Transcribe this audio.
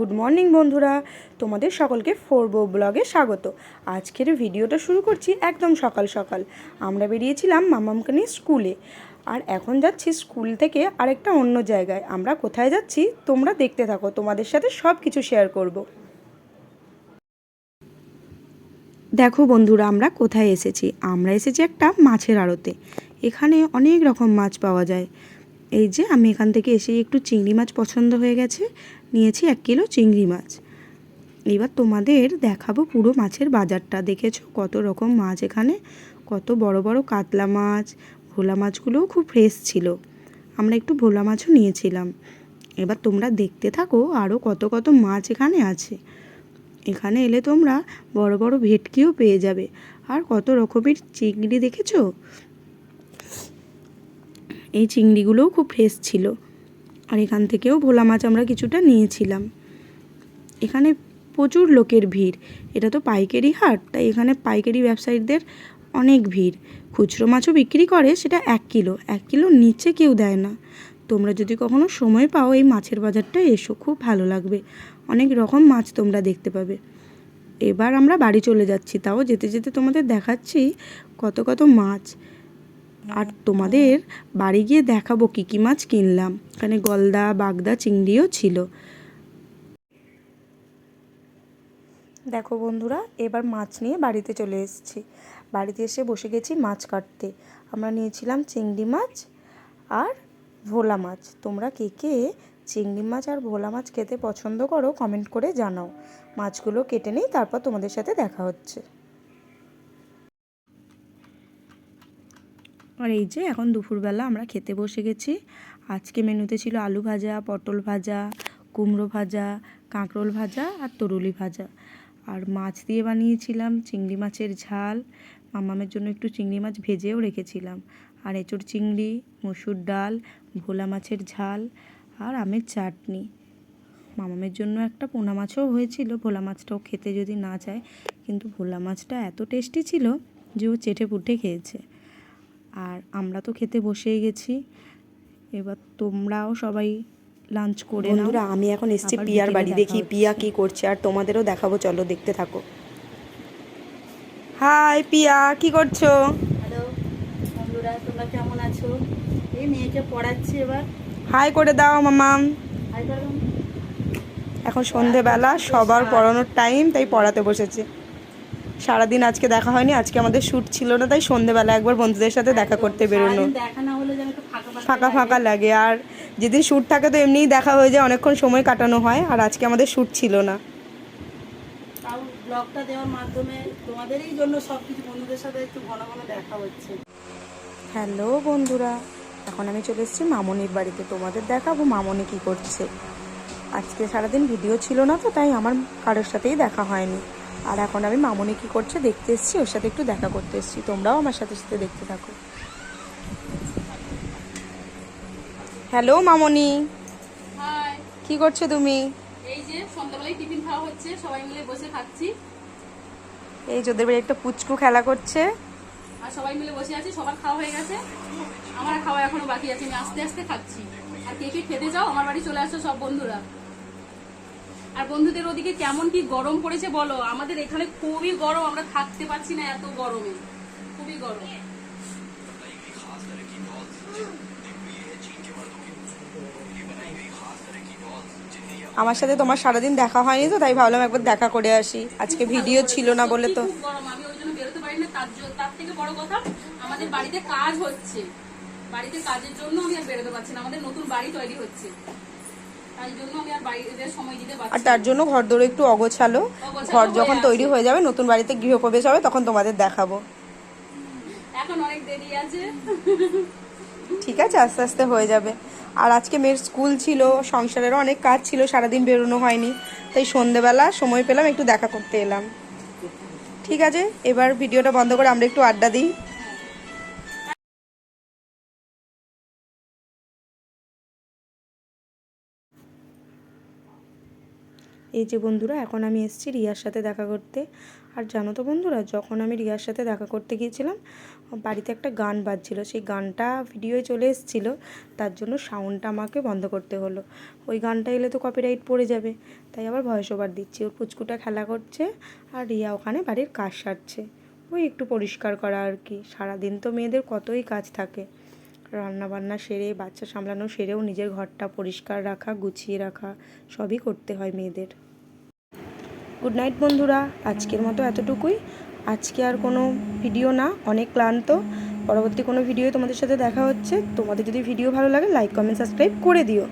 Good morning বন্ধুরা, তোমাদের সকলকে ফোর বো ব্লগে স্বাগত। আজকের ভিডিওটা শুরু করছি একদম সকাল সকাল। আমরা বেরিয়েছিলাম মামামকে নিয়ে স্কুলে। আর এখন যাচ্ছি স্কুল থেকে আরেকটা অন্য জায়গায়। আমরা কোথায় যাচ্ছি তোমরা দেখতে থাকো, তোমাদের সাথে সব কিছু শেয়ার করব। দেখো বন্ধুরা, আমরা কোথায় এসেছি? আমরা এসেছি একটা মাছের আড়তে। এখানে অনেক রকম মাছ পাওয়া যায়। এই যে আমি এখান থেকে এসে একটু চিংড়ি মাছ পছন্দ হয়ে গেছে, নিয়েছি এক কিলো চিংড়ি মাছ। এবার তোমাদের দেখাবো পুরো মাছের বাজারটা, দেখেছ? কত রকম মাছ এখানে, কত বড় বড় কাতলা মাছ, ভোলা মাছগুলোও খুব ফ্রেশ ছিল। আমরা একটু ভোলা মাছও নিয়েছিলাম। এবার তোমরা দেখতে থাকো আরও কত কত মাছ এখানে আছে। এখানে এলে তোমরা বড় বড় ভেটকিও পেয়ে যাবে। আর কত রকমের চিংড়ি দেখেছ? এই চিংড়িগুলোও খুব ফ্রেশ ছিল। আর এখান থেকেও ভোলা মাছ আমরা কিছুটা নিয়েছিলাম। এখানে প্রচুর লোকের ভিড়। এটা তো পাইকারি হাট, তাই এখানে পাইকারি ব্যবসায়ীদের অনেক ভিড়। খুচরো মাছও বিক্রি করে, সেটা এক কিলো। এক কিলোর নিচে কেউ দেয় না। তোমরা যদি কখনো সময় পাও, এই মাছের বাজারটা এসো, খুব ভালো লাগবে। অনেক রকম মাছ তোমরা দেখতে পাবে। এবার আমরা বাড়ি চলে যাচ্ছি। তাও যেতে যেতে তোমাদের দেখাচ্ছি কত কত মাছ। আর তোমাদের বাড়ি গিয়ে দেখাবো কী কী মাছ কিনলাম। এখানে গলদা, বাগদা, চিংড়িও ছিল। দেখো বন্ধুরা, এবার মাছ নিয়ে বাড়িতে চলে এসেছি। বাড়িতে এসে বসে গেছি মাছ কাটতে। আমরা নিয়েছিলাম চিংড়ি মাছ আর ভোলা মাছ। তোমরা কে কে চিংড়ি মাছ আর ভোলা মাছ খেতে পছন্দ করো, কমেন্ট করে জানাও। মাছগুলো কেটে নেই তারপর তোমাদের সাথে দেখা হচ্ছে। আর এই যে এখন দুপুরবেলা আমরা খেতে বসে গেছি। আজকে মেনুতে ছিল আলু ভাজা, পটল ভাজা, কুমড়ো ভাজা, কাঁকরোল ভাজা আর তরুলি ভাজা। আর মাছ দিয়ে বানিয়েছিলাম চিংড়ি মাছের ঝাল। মামামের জন্য একটু চিংড়ি মাছ ভেজেও রেখেছিলাম। আর এঁচড় চিংড়ি, মসুর ডাল, ভোলা মাছের ঝাল আর আমের চাটনি। মামামের জন্য একটা পোনা মাছও হয়েছিল। ভোলা মাছটাও খেতে যদি না চায়, কিন্তু ভোলা মাছটা এত টেস্টি ছিল যে ও চেটে পুটে খেয়েছে। আর আমরা তো খেতে বসেই গেছি। এবার তোমরাও সবাই লাঞ্চ করে নাও। বন্ধুরা আমি এখন এসেছি পিয়ার বাড়ি দেখি পিয়া কি করছে আর তোমাদেরও দেখাবো চলো দেখতে থাকো। হাই পিয়া কি করছ? হ্যালো বন্ধুরা তোমরা কেমন আছো? এই মেয়েকে পড়াচ্ছি এবার। হাই করে দাও মামাম হাই এখন সন্ধেবেলা সবার পড়ানোর টাইম তাই পড়াতে বসেছে। সারাদিন আজকে দেখা হয়নি আজকে আমাদের শ্যুট ছিল না তাই সন্ধেবেলা একবার বন্ধুদের সাথে দেখা করতে বেরোনো। ফাঁকা ফাঁকা ফাঁকা লাগে। আর যেদিন শ্যুট থাকে তো এমনিই দেখা হয়ে যায় অনেকক্ষণ সময় কাটানো হয় আর আজকে আমাদের শ্যুট ছিল না। ব্লগটা দেওয়ার মাধ্যমে তোমাদেরই জন্য সব কিছু বন্ধুদের সাথে একটু ঘন ঘন দেখা হচ্ছে। হ্যালো বন্ধুরা এখন আমি চলে এসেছি মামনির বাড়িতে তোমাদের দেখাবো মামনি কি করছে। আজকে সারাদিন ভিডিও ছিল না তো তাই আমার কারোর সাথেই দেখা হয়নি। আর এখন আমি মামনি কি করছে দেখতে এসেছি ওর সাথে একটু দেখা করতে এসেছি। তোমরাও আমার সাথে সাথে দেখতে থাকো। হ্যালো মামনি। কি করছ তুমি? এই যে সন্ধ্যাবেলায় টিফিন খাওয়া হচ্ছে সবাই মিলে বসে খাচ্ছি। এই যে বাড়ি একটা পুচকু খেলা করছে। আর সবাই মিলে বসে আছি সবার খাওয়া হয়ে গেছে। আমার খাওয়া এখনও বাকি আছে আমি আস্তে আস্তে খাচ্ছি। আর কে কে খেতে যাও আমার বাড়ি চলে আসো সব বন্ধুরা। আর বন্ধুদের ওদিকে কেমন কি গরম পড়েছে বলো? আমাদের এখানে খুবই গরম আমরা থাকতে পারছি না এত গরমে। খুবই গরম। আমার সাথে তোমার সারাদিন দেখা হয়নি তো তাই ভাবলাম একবার দেখা করে আসি। আজকে ভিডিও ছিল না বলে তো। আমি ওই জন্য বেরোতে পারি না তার থেকে বড় কথা আমাদের বাড়িতে কাজ হচ্ছে। বাড়িতে কাজের জন্য আমি আর বেরোতে পারছি না আমাদের নতুন বাড়ি তৈরি হচ্ছে। আর। তার জন্য ঘর দৌড়ে একটু অগোছালো। অগোছালো ঘর যখন তৈরি হয়ে যাবে নতুন বাড়িতে গৃহপ্রবেশ হবে তখন তোমাদের দেখাবো। এখন অনেক দেরি আছে। ঠিক আছে আস্তে আস্তে হয়ে যাবে। আর আজকে মেয়ের স্কুল ছিল সংসারেরও অনেক কাজ ছিল সারাদিন বেরোনো হয়নি। তাই সন্ধেবেলা সময় পেলাম একটু দেখা করতে এলাম। ঠিক আছে এবার ভিডিওটা বন্ধ করে আমরা একটু আড্ডা দিই। এই যে বন্ধুরা, এখন আমি এসেছি রিয়ার সাথে দেখা করতে। আর জানো তো বন্ধুরা, যখন আমি রিয়ার সাথে দেখা করতে গিয়েছিলাম, বাড়িতে একটা গান বাজছিল। সেই গানটা ভিডিওয়ে চলে এসেছিল, তার জন্য সাউন্ডটা আমাকে বন্ধ করতে হলো। ওই গানটা এলে তো কপিরাইট পড়ে যাবে, তাই আবার ভয়েস ওভার দিচ্ছি। ওর পুচকুটা খেলা করছে, আর রিয়া ওখানে বাড়ির কাজ সারছে। ওই একটু পরিষ্কার করা আর কি। সারাদিন তো মেয়েদের কতই কাজ থাকে। রান্না বান্না সেরে, বাচ্চা সামলানো সেরেও নিজের ঘরটা পরিষ্কার রাখা, গুছিয়ে রাখা, সবই করতে হয় মেয়েদের। গুড নাইট বন্ধুরা। আজকের মতো এতটুকুই। আজকে আর কোনো ভিডিও না, অনেক ক্লান্ত। পরবর্তী কোনো ভিডিও তোমাদের সাথে দেখা হচ্ছে। তোমাদের যদি ভিডিও ভালো লাগে লাইক কমেন্ট সাবস্ক্রাইব করে দিও।